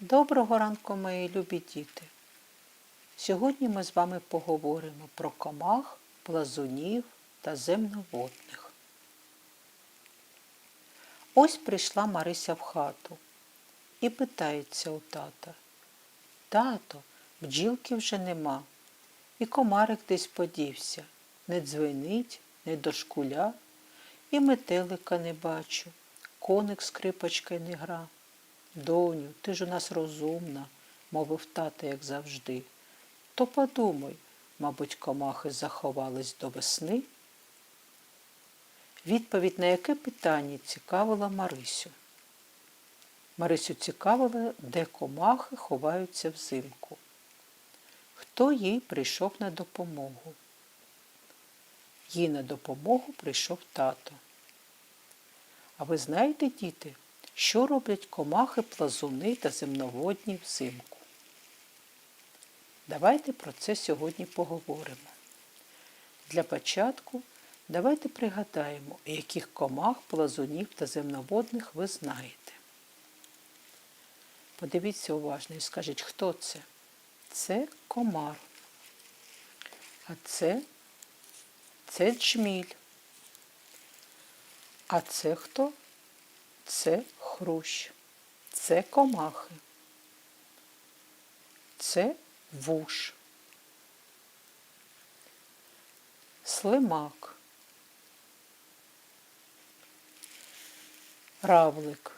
Доброго ранку, мої любі діти! Сьогодні ми з вами поговоримо про комах, плазунів та земноводних. Ось прийшла Марися в хату і питається у тата. Тато, бджілки вже нема, і комарик десь подівся. Не дзвенить, не дошкуля, і метелика не бачу, коник скрипочкою не гра. Доню, ти ж у нас розумна, мовив тата, як завжди. То подумай, мабуть, комахи заховались до весни. Відповідь на яке питання цікавила Марисю. Марисю цікавила, де комахи ховаються взимку. Хто їй прийшов на допомогу? Їй на допомогу прийшов тато. А ви знаєте, діти, що роблять комахи, плазуни та земноводні взимку? Давайте про це сьогодні поговоримо. Для початку давайте пригадаємо, яких комах, плазунів та земноводних ви знаєте. Подивіться уважно і скажіть, хто це? Це комар. А це це джміль. А це хто? Це хрущ. Це комахи. Це вуш. Слимак. Равлик.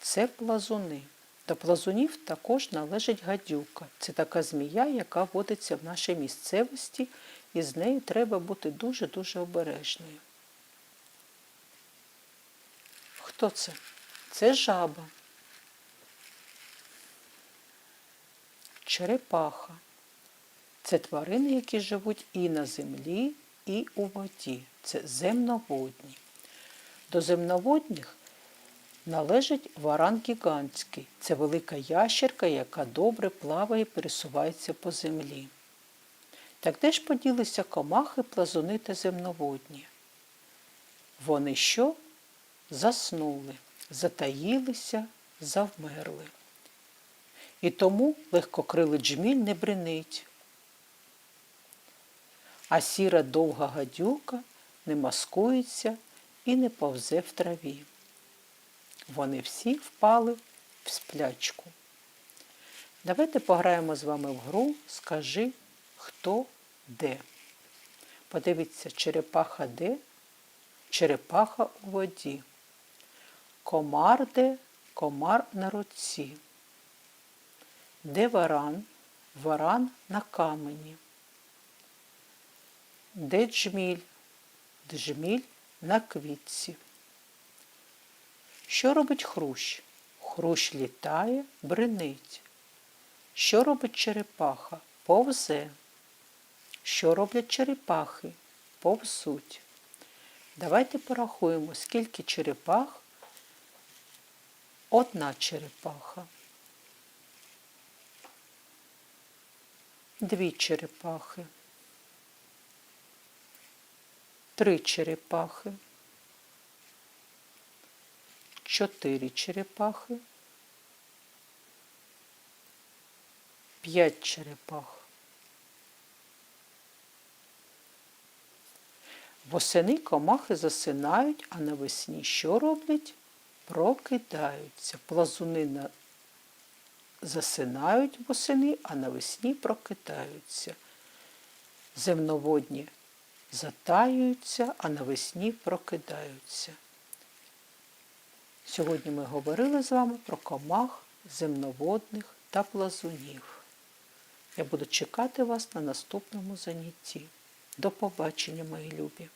Це плазуни. До плазунів також належить гадюка. Це така змія, яка водиться в нашій місцевості, і з нею треба бути дуже-дуже обережною. Хто це? Це жаба. Черепаха. Це тварини, які живуть і на землі, і у воді. Це земноводні. До земноводних належить варан гігантський. Це велика ящерка, яка добре плаває і пересувається по землі. Так де ж поділися комахи, плазуни та земноводні? Вони що? Заснули, затаїлися, завмерли. І тому легкокрилий джміль не бринить. А сіра довга гадюка не маскується і не повзе в траві. Вони всі впали в сплячку. Давайте пограємо з вами в гру Скажи, хто де. Подивіться, черепаха де, черепаха у воді. Комар де, комар на руці. Де варан, варан на камені. Де джміль, джміль на квітці. Що робить хрущ? Хрущ літає, бринить. Що робить черепаха? Повзе. Що роблять черепахи? Повзуть. Давайте порахуємо, скільки черепах одна черепаха. Дві черепахи. Три черепахи. Чотири черепахи. П'ять черепах. Восени комахи засинають, а навесні що роблять? Прокидаються. Плазуни засинають восени, а навесні прокидаються. Земноводні затаюються, а навесні прокидаються. Сьогодні ми говорили з вами про комах, земноводних та плазунів. Я буду чекати вас на наступному занятті. До побачення, мої любі!